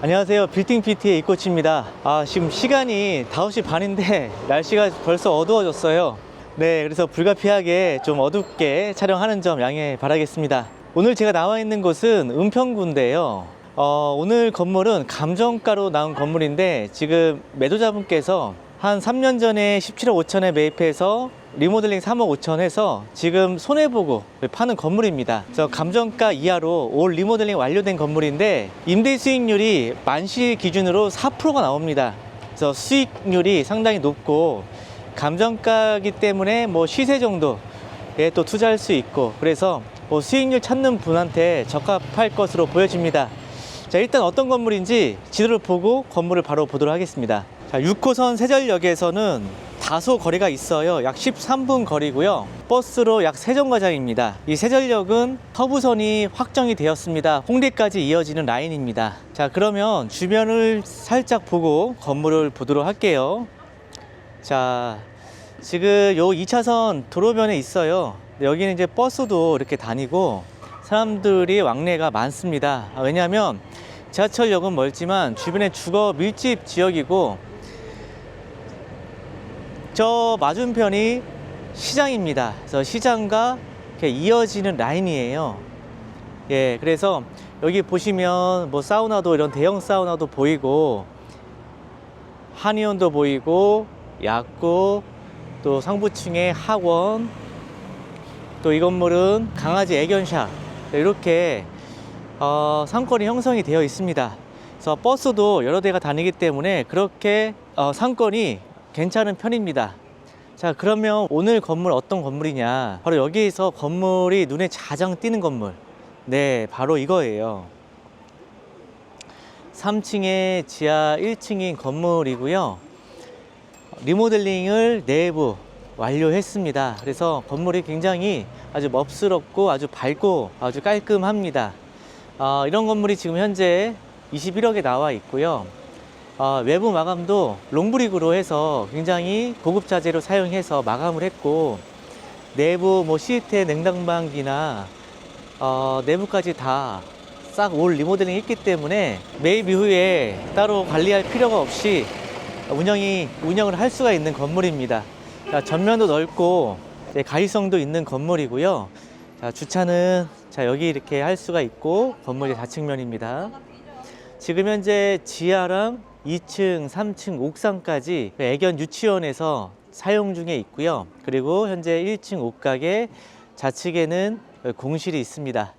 안녕하세요. 빌딩 PT의 이코치입니다. 아, 지금 시간이 5시 반인데 날씨가 벌써 어두워졌어요. 네, 그래서 불가피하게 좀 어둡게 촬영하는 점 양해 바라겠습니다. 오늘 제가 나와 있는 곳은 은평구인데요. 어, 오늘 건물은 감정가로 나온 건물인데 지금 매도자분께서 한 3년 전에 17억 5천에 매입해서 리모델링 3억 5천 해서 지금 손해보고 파는 건물입니다. 그래서 감정가 이하로 올 리모델링 완료된 건물인데 임대 수익률이 만시 기준으로 4%가 나옵니다. 그래서 수익률이 상당히 높고 감정가기 때문에 뭐 시세 정도에 또 투자할 수 있고 그래서 뭐 수익률 찾는 분한테 적합할 것으로 보여집니다. 자, 일단 어떤 건물인지 지도를 보고 건물을 바로 보도록 하겠습니다. 자, 6호선 세절역에서는 다소 거리가 있어요. 약 13분 거리고요. 버스로 약 3정거장입니다. 이 세절역은 서부선이 확정이 되었습니다. 홍대까지 이어지는 라인입니다. 자, 그러면 주변을 살짝 보고 건물을 보도록 할게요. 자, 지금 요 2차선 도로변에 있어요. 여기는 이제 버스도 이렇게 다니고 사람들이 왕래가 많습니다. 아, 왜냐하면 지하철역은 멀지만 주변에 주거 밀집 지역이고 저 맞은편이 시장입니다. 그래서 시장과 이렇게 이어지는 라인이에요. 예, 그래서 여기 보시면 뭐 사우나도 이런 대형 사우나도 보이고 한의원도 보이고 약국 또 상부층에 학원 또 이 건물은 강아지 애견샵 이렇게 어, 상권이 형성이 되어 있습니다. 그래서 버스도 여러 대가 다니기 때문에 그렇게 어, 상권이 괜찮은 편입니다. 자, 그러면 오늘 건물 어떤 건물이냐? 바로 여기에서 건물이 눈에 가장 띄는 건물. 네, 바로 이거예요. 3층에 지하 1층인 건물이고요. 리모델링을 내부 완료했습니다. 그래서 건물이 굉장히 아주 멋스럽고 아주 밝고 아주 깔끔합니다. 어, 이런 건물이 지금 현재 21억에 나와 있고요. 어, 외부 마감도 롱브릭으로 해서 굉장히 고급 자재로 사용해서 마감을 했고 내부 뭐 시트 냉장방기나 어, 내부까지 다 싹 올 리모델링 했기 때문에 매입 이후에 따로 관리할 필요가 없이 운영이 운영을 할 수가 있는 건물입니다. 자, 전면도 넓고 이제 가이성도 있는 건물이고요. 자, 주차는 자 여기 이렇게 할 수가 있고 건물의 좌측면입니다. 지금 현재 지하랑 2층, 3층, 옥상까지 애견 유치원에서 사용 중에 있고요. 그리고 현재 1층 옥각에 좌측에는 공실이 있습니다.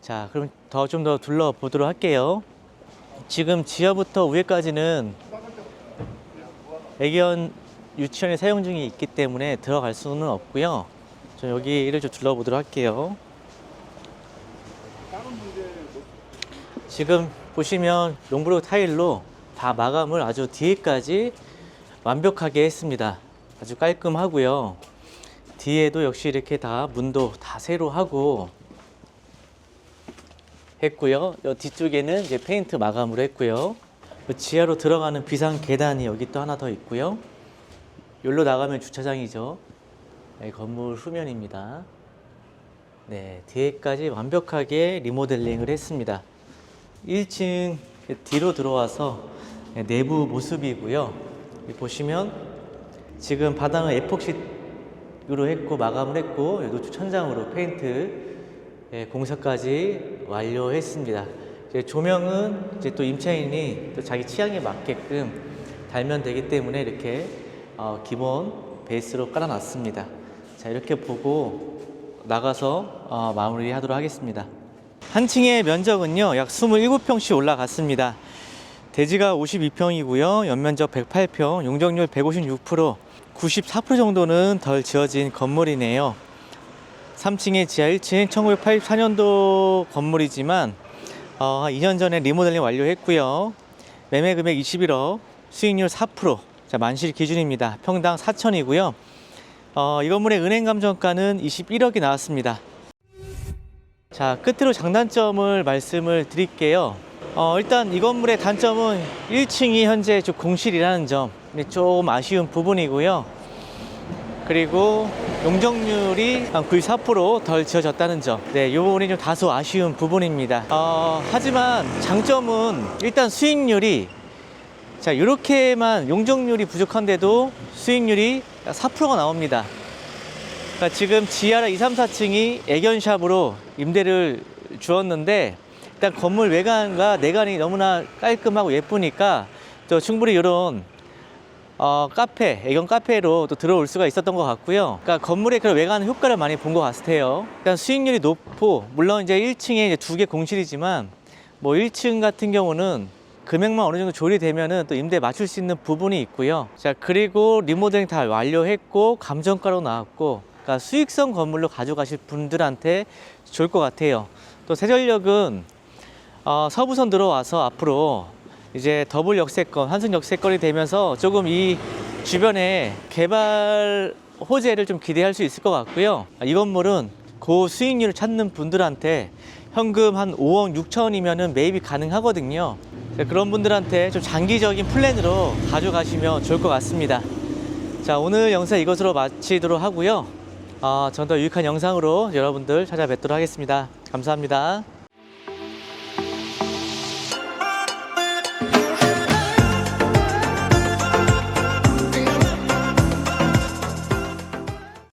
자, 그럼 더 좀 더 둘러보도록 할게요. 지금 지하부터 위에까지는 애견 유치원에 사용 중에 있기 때문에 들어갈 수는 없고요. 저 여기를 좀 둘러보도록 할게요. 지금 보시면 롱브로 타일로 다 마감을 아주 뒤에까지 완벽하게 했습니다. 아주 깔끔하고요. 뒤에도 역시 이렇게 다 문도 다 새로 하고 했고요. 요 뒤쪽에는 이제 페인트 마감으로 했고요. 그 지하로 들어가는 비상 계단이 여기 또 하나 더 있고요. 여기로 나가면 주차장이죠. 네, 건물 후면입니다. 네, 뒤에까지 완벽하게 리모델링을 했습니다. 1층 뒤로 들어와서 네, 내부 모습이고요. 보시면 지금 바닥은 에폭시로 했고 마감을 했고 노출 천장으로 페인트 예, 공사까지 완료했습니다. 이제 조명은 이제 또 임차인이 또 자기 취향에 맞게끔 달면 되기 때문에 이렇게 어, 기본 베이스로 깔아놨습니다. 자 이렇게 보고 나가서 어, 마무리하도록 하겠습니다. 한 층의 면적은요 약 27평씩 올라갔습니다. 대지가 52평이고요. 연면적 108평, 용적률 156%, 94% 정도는 덜 지어진 건물이네요. 3층에 지하 1층 1984년도 건물이지만 어, 2년 전에 리모델링 완료했고요. 매매 금액 21억, 수익률 4%. 자, 만실 기준입니다. 평당 4천이고요. 어, 이 건물의 은행 감정가는 21억이 나왔습니다. 자, 끝으로 장단점을 말씀을 드릴게요. 어, 일단 이 건물의 단점은 1층이 현재 좀 공실이라는 점, 네, 좀 아쉬운 부분이고요. 그리고 용적률이 한 94%덜 지어졌다는 점. 네, 이 부분이 좀 다소 아쉬운 부분입니다. 어, 하지만 장점은 일단 수익률이 자, 이렇게만 용적률이 부족한데도 수익률이 4%가 나옵니다. 그러니까 지금 지하라 2, 3, 4층이 애견샵으로 임대를 주었는데 일단 건물 외관과 내관이 너무나 깔끔하고 예쁘니까 또 충분히 이런 어, 카페, 애견 카페로 또 들어올 수가 있었던 것 같고요. 그러니까 건물의 그런 외관 효과를 많이 본 것 같아요. 일단 수익률이 높고 물론 이제 1층에 두 개 공실이지만 뭐 1층 같은 경우는 금액만 어느 정도 조율되면은 또 임대 맞출 수 있는 부분이 있고요. 자 그리고 리모델링 다 완료했고 감정가로 나왔고, 그러니까 수익성 건물로 가져가실 분들한테 좋을 것 같아요. 또 세전력은 어, 서부선 들어와서 앞으로 이제 더블 역세권, 환승 역세권이 되면서 조금 이 주변에 개발 호재를 좀 기대할 수 있을 것 같고요. 아, 이 건물은 고 수익률을 찾는 분들한테 현금 한 5억 6천이면은 매입이 가능하거든요. 자, 그런 분들한테 좀 장기적인 플랜으로 가져가시면 좋을 것 같습니다. 자, 오늘 영상 이것으로 마치도록 하고요. 어, 전더 유익한 영상으로 여러분들 찾아뵙도록 하겠습니다. 감사합니다.